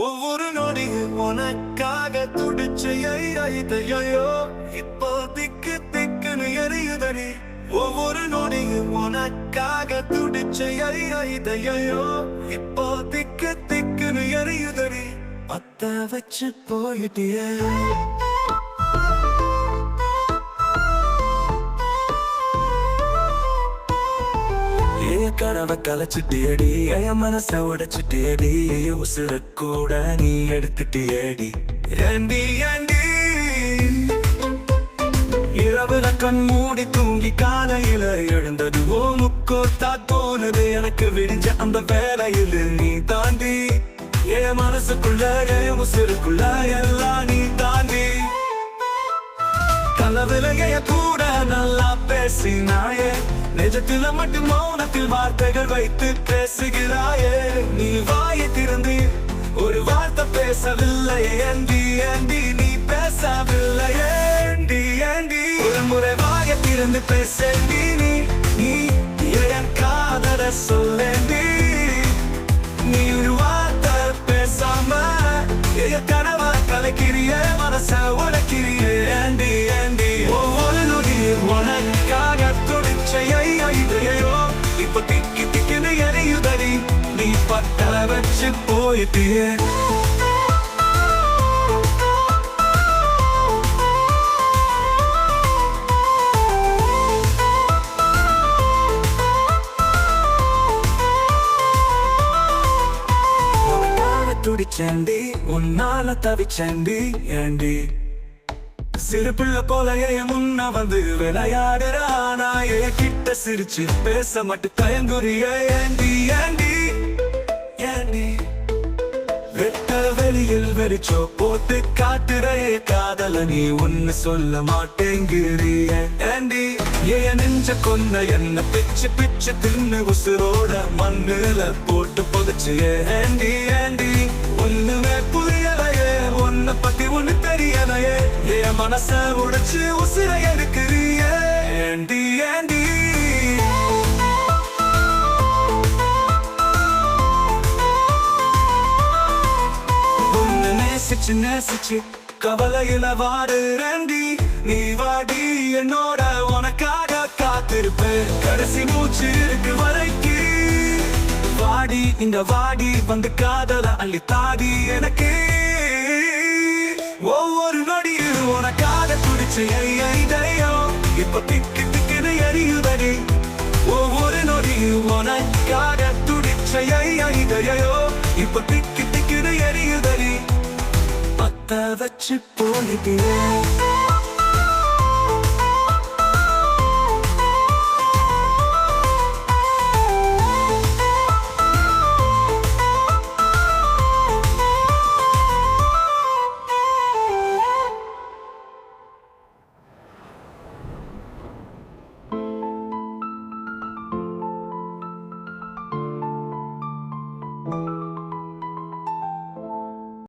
ஒவ்வொரு நொடியும் உனக்காக துடிச்சையை ஐதையோ இப்போ திக்கு திக்குன்னு எரியுதடி. ஒவ்வொரு நொடியும் உனக்காக துடிச்சையை ஐதையோ இப்போ திக்கு திக்குன்னு எரியுதடி. பத்த வச்சு போயிட்டியே. ஏ கனவை கலைச்சிட்டியடி. என் மனச உடைச்சிட்டியடி. உசுர கூட நீ எடுத்துட்டியடி. ஏண்டி ஏண்டி? இரவுல கண் மூடி தூங்கி காலையில எழுந்தது ஓ முக்கோத்தா போனது. எனக்கு விடிஞ்ச அந்த வேலையில் நீ தாண்டி. என் மனசுக்குள்ள என் உசுருக்குள்ள எல்லாம் நீ தாண்டி. கலவிலைய கூட நல்லா பேசினாயே. நிஜத்துல மட்டும் மௌனத்தில் வார்த்தைகள் வைத்து பேசுகிறாயே. நீ வாயை திறந்து ஒரு வார்த்தை பேசவில்லை ஏண்டி ஏண்டி நீ பேசவில்லை ஏண்டி ஏண்டி ஒரு முறை வாயை திறந்து பேசேண்டி நீ. நீ என் காதல சொல்லி நீ ஒரு வார்த்தை பேசாம கனவா கலைக்கிறிய மனச உலக்கிறிய வச்சு போயிட்டியே உன்னால துடிச்சேண்டி உன்னால தவிச்சேண்டி ஏண்டி சிறு பிள்ளை போல முன்ன வந்து விளையாடுறா நான் என் கிட்ட சிரிச்சு பேச மட்டும் தயங்குறிய ஏண்டி ஏண்டி ஏண்டி வெட்ட வெளியில் வெறிச்சோ போத்து காட்டுறையே காதல நீ ஒன்னு சொல்ல மாட்டேங்கிறிய. ஏண்டி என் நெஞ்ச கொன்ன என்ன பிச்சு பிச்சு தின்னு உசுரோட மண்ணுல போட்டு புதைச்சு ஏண்டி ஏண்டி ஒண்ணுமே புரியலையே ஒன்ன பத்தி ஒண்ணு தெரியலையே. என் மனச உடைச்சு உசுர எடுக்கிறீ சிரிச்சு நேசிச்சு கவலையில வாடுறேன்டி நீ வாடி என்னோட உனக்காக காத்திருப்பேன் கடைசி மூச்சு இருக்கு வரைக்கு. வாடி இந்த வாடி வந்து காதல அள்ளி தாடி எனக்கு. ஒவ்வொரு நொடியும் உனக்காக துடிச்ச எரியுதையோ இப்ப திக்கு திக்குன்னு எரியுதடி. ஒவ்வொரு நொடியும் உனக்காக துடிச்ச எரியுதையோ இப்ப திக்கு திக்குன்னு எரியுதடி பத்த வச்சு போயிட்டே